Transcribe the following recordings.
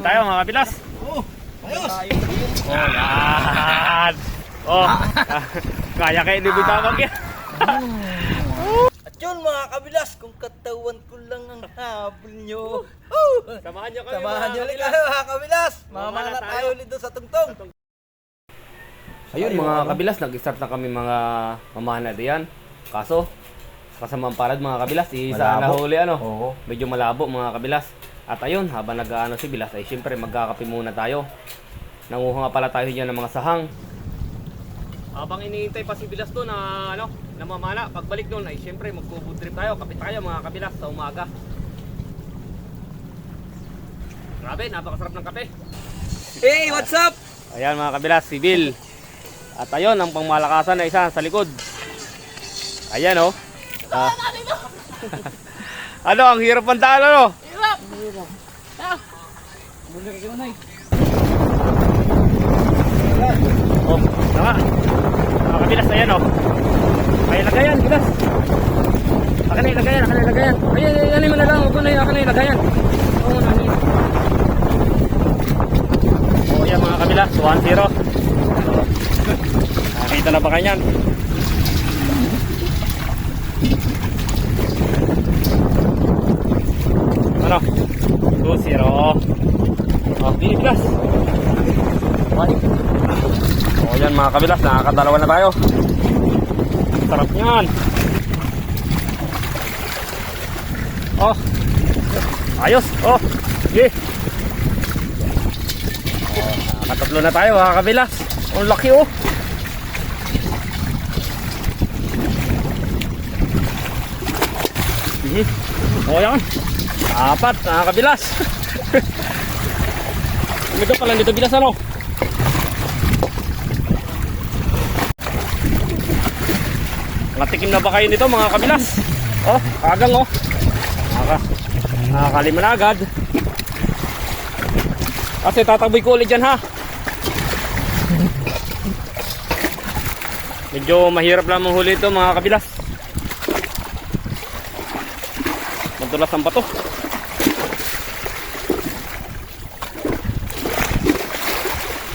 Tayo mga kabilas. Oh, ayos. Oh, yan. Oh, kaya kayo ni Bitawag yan. At yun mga kabilas, kung katawan ko lang ang habol nyo. Samahan nyo kami Samahan mga nyo ulit kayo mga kabilas. Mamana Mamana tayo. ulit doon sa tungtong. Ayun mga kabilas, nag-start na kami mga mamana diyan. Kaso, kasamang palad mga kabilas, isa na huli ano. Oo. Medyo malabo mga kabilas. At ayun, habang nag-ano si Bilas, ay syempre magkakape muna tayo. Nanguha nga pala tayo diyan ng mga sahang. Habang iniintay pa si Bilas doon na ano, namamana, pagbalik doon ay syempre magpo-food trip tayo, kape tayo mga kabilas sa umaga. Grabe, napakasarap ng kape. Hey, what's up? Ayan mga kabilas, si Bill. At ayun, ang pangmalakasan na isa sa likod. Ayan oh. Ah. ano, ang hirap ang daan ano? Oh, tama. Mga kabilas, ayan oh. Ay, lagayan, bilas. Akin na ilagayan, akin na ilagayan. Ayan, ayan, ayan na lang. Huwag ko na akin na ilagayan. Oo, nani. Oh, yan mga kabilas, 1-0. Nakita na ba kanyan? Ano? 2-0. Oh, binibilas. Okay. Oh, yan mga kabilas, nakakadalawa na tayo. Sarap niyan. Oh. Ayos. Oh. Sige. Nakatatlo na tayo mga kabilas. Ang laki oh. Sige. O yan. Apat mga kabilas. Ito pala dito bilas ano. Nakatikim na ba kayo nito mga kabilas? Oh, kagang oh. Naka, nakakalima na agad. Kasi tataboy ko ulit dyan ha. Medyo mahirap lang manghuli ito mga kabilas. Madulas ang bato.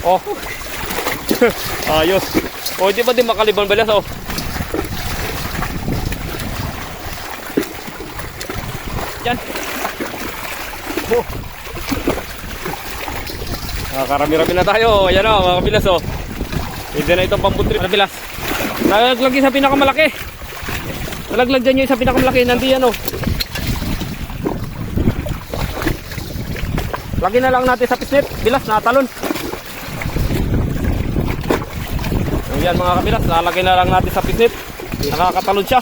Oh. Ayos. Oh, di ba din makalibang balas oh. Yan. Oh. Nakakarami-rami na tayo. Ayan o, mga kabilas o. Pwede na itong pamputrip. Kabilas. Nalaglag yung sa pinakamalaki. Nalaglag dyan yung sa pinakamalaki. Nandiyan o. Lagi na lang natin sa pisnit. Bilas, natalon. Ayan mga kabilas, lalagay na lang natin sa pisnit. Nakakatalon siya.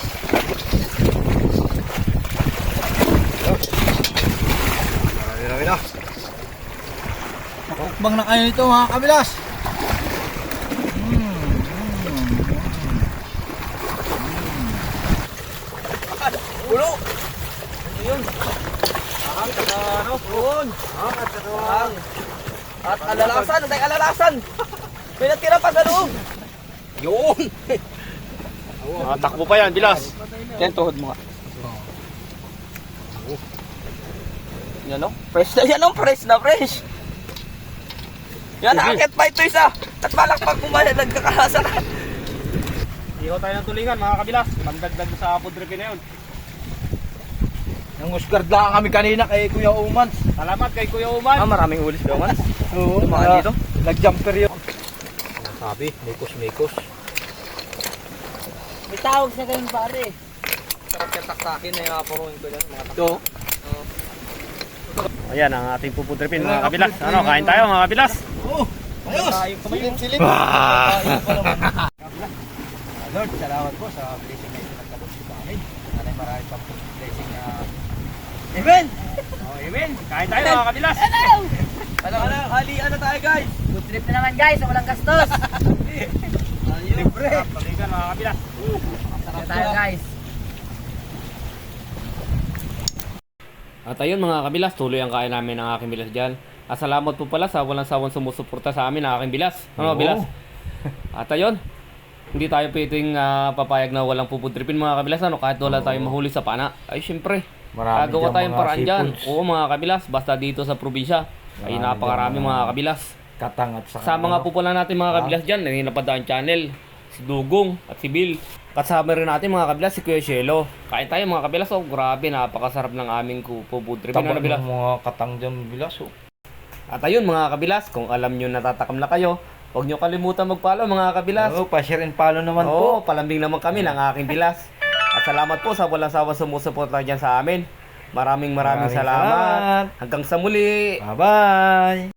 Pakbang na kayo nito mga kabilas. Mm, Ulo! Ano yun? Ahang, saka ano? Yun! At saka ahang. At alalasan, ang alalasan! May natira pa sa loob! Yun! Ah, takbo pa yan, bilas. Yan, tuhod mo nga. Yan o, fresh na yan o, fresh na fresh. Yan, akit pa ito isa. At balakpak mo man, nagkakahasa na. Iho tayo ng tulingan mga kabilas. Pandagdag sa pudripin na yun. Nangusgard lang kami kanina kay Kuya Umans. Salamat kay Kuya Uman. Ah, maraming ulis daw, Umans. Oo, mga dito. Nag-jumper yun. Sabi, mikos-mikos. May tawag sa ganun pare. Sarap yung taktakin na yung ko dyan. Mga Ito. Ayan ang ating pupudripin mga kabilas. Ano, kain tayo mga kabilas. Oh, ayos. Silip-silip. Lord, salamat po sa blessing na itinagkabot sa amin. Nanay marami pang blessing na... Amen! Oh, amen. Kain tayo mga kabilas. Ano ka na, halian na tayo guys! Good trip na naman guys, walang gastos. Libre! Tulingan mga kabilas. Sarap tayo guys. At ayun mga kabilas, tuloy ang kain namin ng aking bilas dyan. At salamat po pala sa walang sawang sumusuporta sa amin ng aking bilas. Ano Oo. bilas? At ayun, hindi tayo pwedeng ah, papayag na walang pupudripin mga kabilas. Ano, kahit wala tayong mahuli sa pana. Ay syempre, Marami gagawa dyan tayong mga paraan dyan. seafoods. Oo mga kabilas, basta dito sa probinsya. Ay Marami napakarami dyan, mga kabilas. Katang at saka Kasama nga ano. po pala natin mga kabilas dyan, yung napadaan channel. Si Dugong at si Bill. Kasama rin natin mga kabilas si Kuya Shelo. Kain tayo mga kabilas. Oh, grabe, napakasarap ng aming kupo food trip. Taba ng mga katang dyan bilas oh. At ayun mga kabilas, kung alam nyo natatakam na kayo, huwag nyo kalimutan mag-follow mga kabilas. Oo, pa-share and follow naman Oo, po. palambing naman kami ng aking bilas. At salamat po sa walang sawa sumusuporta dyan sa amin. Maraming maraming, Maraming salamat. salamat. Hanggang sa muli. Bye-bye!